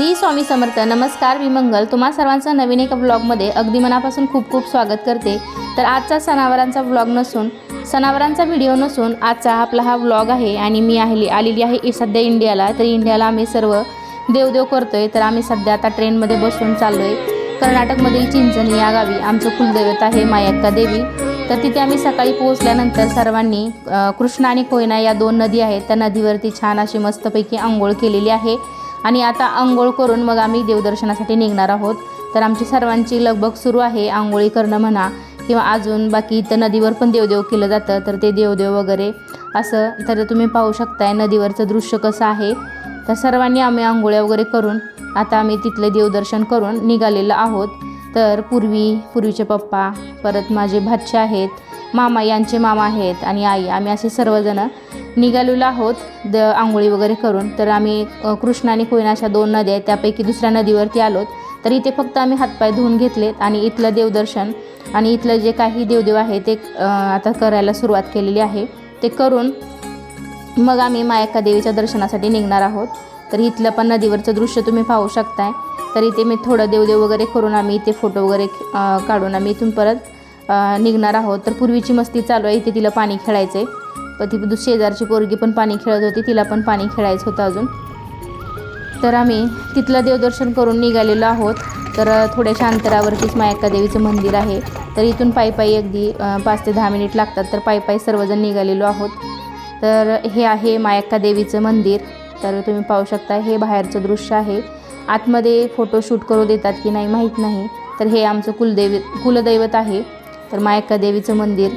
श्री स्वामी समर्थ. नमस्कार मी मंगल. तुम्हा सर्वांचं नवीन एका ब्लॉगमध्ये अगदी मनापासून खूप खूप स्वागत करते. तर आजचा सणावारांचा ब्लॉग नसून सणावारांचा व्हिडिओ नसून आजचा आपला हा ब्लॉग आहे आणि मी आहे आलेली आहे सध्या इंडियाला. तर इंडियाला आम्ही सर्व देवदेव करतो आहे तर आम्ही सध्या आता ट्रेनमध्ये बसून चाललो आहे कर्नाटकमधील चिंचणी या गावी. आमचं कुलदैवत आहे मायक्का देवी. तर तिथे आम्ही सकाळी पोहोचल्यानंतर सर्वांनी कृष्णा आणि कोयना या दोन नदी आहेत. त्या नदीवरती छान अशी मस्तपैकी आंघोळ केलेली आहे. आणि आता आंघोळ करून मग आम्ही देवदर्शनासाठी निघणार आहोत. तर आमची सर्वांची लगबग सुरू आहे आंघोळी करणं म्हणा किंवा अजून बाकी इथं नदीवर पण देवदेव केलं जातं तर ते देवदेव वगैरे असं. तर तुम्ही पाहू शकताय नदीवरचं दृश्य कसं आहे. तर सर्वांनी आम्ही आंघोळ्या वगैरे करून आता आम्ही तिथले देवदर्शन करून निघालेलो आहोत. तर पूर्वी पूर्वीचे पप्पा परत माझे भाचे आहेत मामा यांचे मामा आहेत आणि आई. आम्ही असे सर्वजणं निघालेलो आहोत द आंघोळी वगैरे करून. तर आम्ही कृष्णा आणि कोयना अशा दोन नद्या आहेत त्यापैकी दुसऱ्या नदीवरती आलोत. तर इथे फक्त आम्ही हातपाय धुवून घेतलेत आणि इथलं देवदर्शन आणि इथलं जे काही देवदेव आहे ते आता करायला सुरुवात केलेली आहे. ते करून मग आम्ही मायका देवीच्या दर्शनासाठी निघणार आहोत. तर इथलं पण नदीवरचं दृश्य तुम्ही पाहू शकताय. तर इथे मी थोडं देवदेव वगैरे करून आम्ही इथे फोटो वगैरे काढून आम्ही इथून परत निघणार आहोत. तर पूर्वीची मस्ती चालू आहे इथे तिला पाणी खेळायचं आहे ती शेजारची पोरगी पण पाणी खेळत होती तिला पण पाणी खेळायचं होतं अजून. तर आम्ही तिथलं देवदर्शन करून निघालेलो आहोत. तर थोड्याशा अंतरावरतीच मायक्का देवीचं मंदिर आहे. तर इथून पायपाई पायी अगदी पाच ते दहा मिनिट लागतात. तर पायपाई पायी सर्वजण निघालेलो आहोत. तर हे आहे मायक्का देवीचं मंदिर. तर तुम्ही पाहू शकता हे बाहेरचं दृश्य आहे. आतमध्ये फोटोशूट करू देतात की नाही माहीत नाही. तर हे आमचं कुलदेवी कुलदैवत आहे. तर मायक्का देवीचं मंदिर.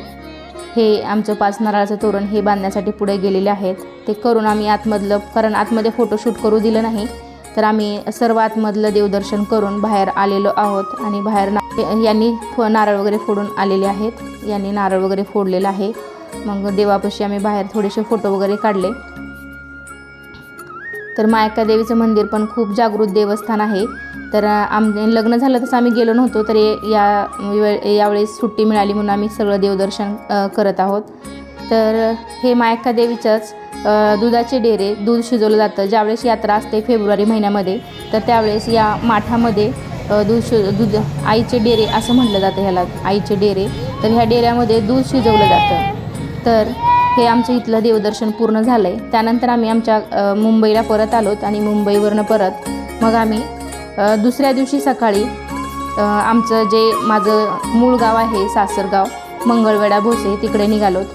हे आमचं पाच नारळाचं तोरण हे बांधण्यासाठी पुढे गेलेले आहेत. ते करून आम्ही आतमधलं कारण आतमध्ये फोटोशूट करू दिलं नाही तर आम्ही सर्व आतमधलं देवदर्शन करून बाहेर आलेलो आहोत आणि बाहेर ना यांनी फो नारळ वगैरे फोडून आलेले आहेत. यांनी नारळ वगैरे फोडलेलं आहे. मग देवापाशी आम्ही बाहेर थोडेसे फोटो वगैरे काढले. तर मायका देवीचं मंदिर पण खूप जागृत देवस्थान आहे. तर आम लग्न झालं तसं आम्ही गेलो नव्हतो तर या यावेळेस सुट्टी मिळाली म्हणून आम्ही सगळं देवदर्शन करत आहोत. तर हे मायक्का देवीचंच दुधाचे डेरे दूध शिजवलं जातं. ज्यावेळेस यात्रा असते फेब्रुवारी महिन्यामध्ये तर त्यावेळेस या माठामध्ये दूध शि दूध आईचे डेरे असं म्हटलं जातं ह्याला आईचे डेरे. तर ह्या डेऱ्यामध्ये दूध शिजवलं जातं. तर हे आमचं इथलं देवदर्शन पूर्ण झालं आहे त्यानंतर आम्ही आमच्या मुंबईला परत आलोत आणि मुंबईवरनं परत मग आम्ही दुसऱ्या दिवशी सकाळी आमचं जे माझं मूळ गाव आहे सासरगाव मंगळवेडा भोसे तिकडे निघालोत.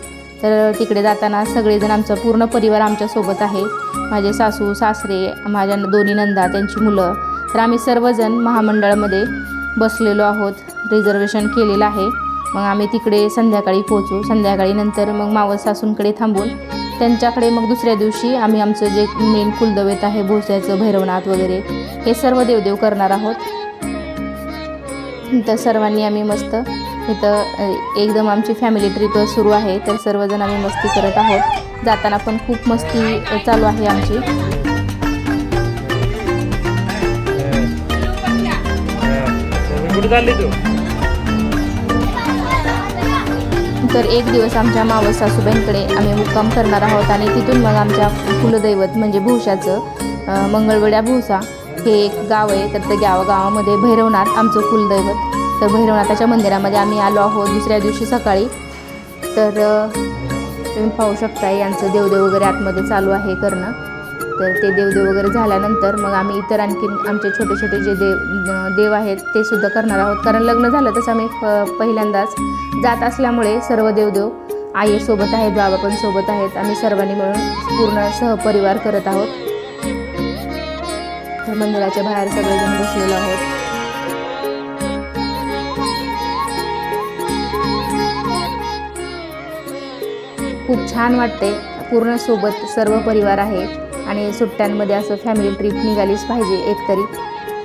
तर तिकडे जाताना सगळेजण आमचं पूर्ण परिवार आमच्यासोबत आहे. माझे सासू सासरे माझ्या दोन्ही नंदा त्यांची मुलं. तर आम्ही सर्वजण महामंडळामध्ये बसलेलो आहोत रिझर्वेशन केलेलं आहे. मग आम्ही तिकडे संध्याकाळी पोहोचू. संध्याकाळी नंतर मग मावस सासूंकडे थांबून त्यांच्याकडे मग दुसऱ्या दिवशी आम्ही आमचं जे मेन कुलदैवत आहे भोसऱ्याचं भैरवनाथ वगैरे हे सर्व देवदेव करणार आहोत तर सर्वांनी आम्ही मस्त इथं एकदम आमची फॅमिली ट्रिप सुरू आहे तर सर्वजण आम्ही मस्ती करत आहोत जाताना पण खूप मस्ती चालू आहे आमची कुठे चालली तू तर एक दिवस आमच्या मावस सासूबाईंकडे आम्ही मुक्काम करणार आहोत आणि तिथून मग आमच्या कुलदैवत म्हणजे भूषाचं मंगळवड्या भूसा हे एक गाव आहे. तर त्या गाव गावामध्ये भैरवनाथ आमचं कुलदैवत. तर भैरवनाथाच्या मंदिरामध्ये आम्ही आलो आहोत दुसऱ्या दिवशी सकाळी. तर तुम्ही पाहू शकता यांचं देवदेव वगैरे आतमध्ये चालू आहे करणं. तर ते देवदेव वगैरे झाल्यानंतर मग आम्ही इतर आणखीन आमचे छोटे छोटे जे देव देव आहेत ते सुद्धा करणार आहोत. कारण लग्न झालं तसं आम्ही पहिल्यांदाच जात असल्यामुळे सर्व देवदेव आई सोबत आहेत बाबा पण सोबत आहेत. आम्ही सर्वांनी मिळून पूर्ण सहपरिवार करत आहोत. तर मंदिराच्या बाहेर सगळेजण बसलेलो आहोत. खूप छान वाटते पूर्ण सोबत सर्व परिवार आहे. आणि सुट्ट्यांमध्ये असं फॅमिली ट्रिप निघालीच पाहिजे एकतरी.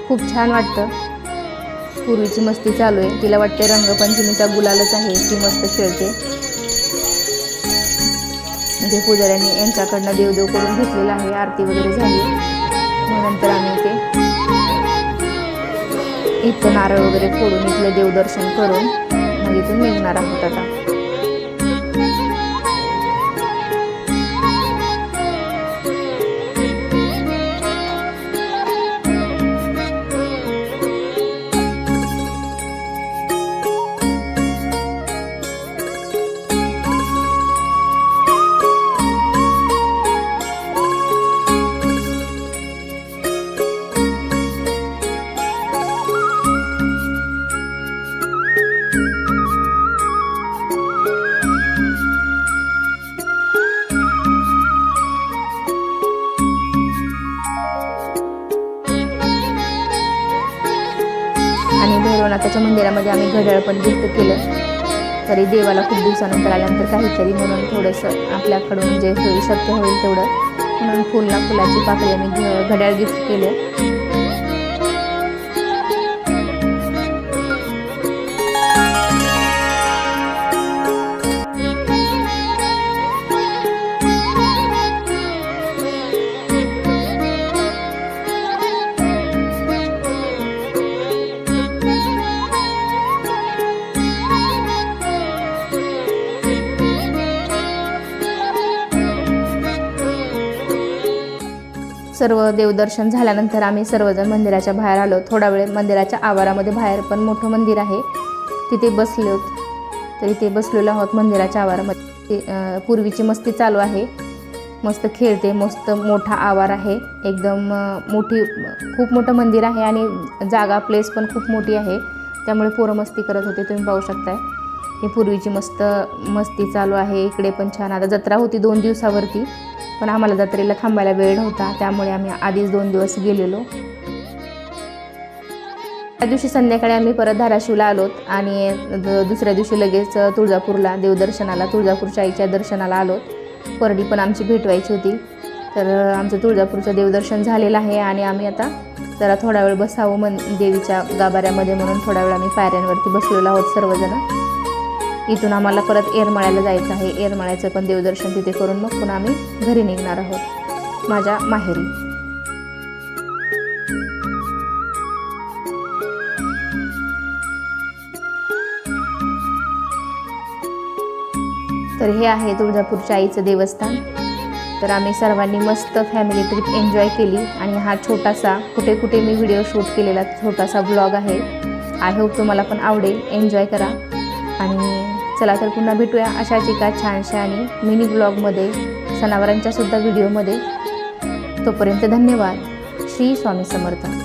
खूप छान वाटतं. पूर्वीची मस्ती चालू आहे. तिला वाटते रंगपंचमीचा गुलालच आहे. ती मस्त खेळते. म्हणजे पुजाऱ्यांनी यांच्याकडनं देवदेव करून घेतलेला आहे. आरती वगैरे झाली. मग नंतर आम्ही ते इथं नारळ वगैरे फोडून इथलं देवदर्शन करून मग इथून निघणार आहोत आता. आणि भैरवनाथाच्या मंदिरामध्ये आम्ही घड्याळ पण गिफ्ट केलं. तरी देवाला खूप दिवसानंतर आल्यानंतर काहीतरी म्हणून थोडंसं आपल्याकडून जे होईल शक्य होईल तेवढं म्हणून फुलला फुलाची पाकळी आम्ही घड्याळ गिफ्ट केलं. सर्व देवदर्शन झाल्यानंतर आम्ही सर्वजण मंदिराच्या बाहेर आलो. थोडा वेळ मंदिराच्या आवारामध्ये बाहेर पण मोठं मंदिर आहे. तिथे बसलो. तरी तर इथे बसलेलो आहोत मंदिराच्या आवारामध्ये. ते, पूर्वीची मस्ती चालू आहे. मस्त खेळते मस्त मोठा आवार आहे. एकदम मोठी खूप मोठं मंदिर आहे आणि जागा प्लेस पण खूप मोठी आहे. त्यामुळे पोरं मस्ती करत होते तुम्ही पाहू शकताय. हे पूर्वीची मस्त मस्ती चालू आहे. इकडे पण छान. आता जत्रा होती दोन दिवसावरती पण आम्हाला जत्रेला थांबायला वेळ नव्हता. त्यामुळे आम्ही आधीच दोन दिवस गेलेलो. त्या दिवशी संध्याकाळी आम्ही परत धाराशिवला आलोत आणि द- दुसऱ्या दिवशी लगेच तुळजापूरला देवदर्शनाला तुळजापूरच्या आईच्या दर्शनाला आलोत परडी पण आमची भेटवायची होती. तर आमचं तुळजापूरचं देवदर्शन झालेलं आहे आणि आम्ही आता जरा थोडा वेळ बसावं मन देवीच्या गाभाऱ्यामध्ये म्हणून थोडा वेळ आम्ही पायऱ्यांवरती बसलेलो आहोत सर्वजण. इथून आम्हाला परत येरमाळ्याला जायचं आहे. येरमाळ्याचं पण देवदर्शन तिथे करून मग पुन्हा आम्ही घरी निघणार आहोत. माझ्या माहेरी. तर हे आहे तुळजापूरच्या आईचं देवस्थान. तर आम्ही सर्वांनी मस्त फॅमिली ट्रिप एन्जॉय केली. आणि हा छोटासा कुठे कुठे मी व्हिडिओ शूट केलेला छोटासा ब्लॉग आहे. आय होप तुम्हाला पण आवडेल. एन्जॉय करा. आणि चला तर पुन्हा भेटूया अशाच एका छानशा आणि मिनी ब्लॉगमध्ये सणावारांच्यासुद्धा व्हिडिओमध्ये. तोपर्यंत धन्यवाद. श्री स्वामी समर्थ.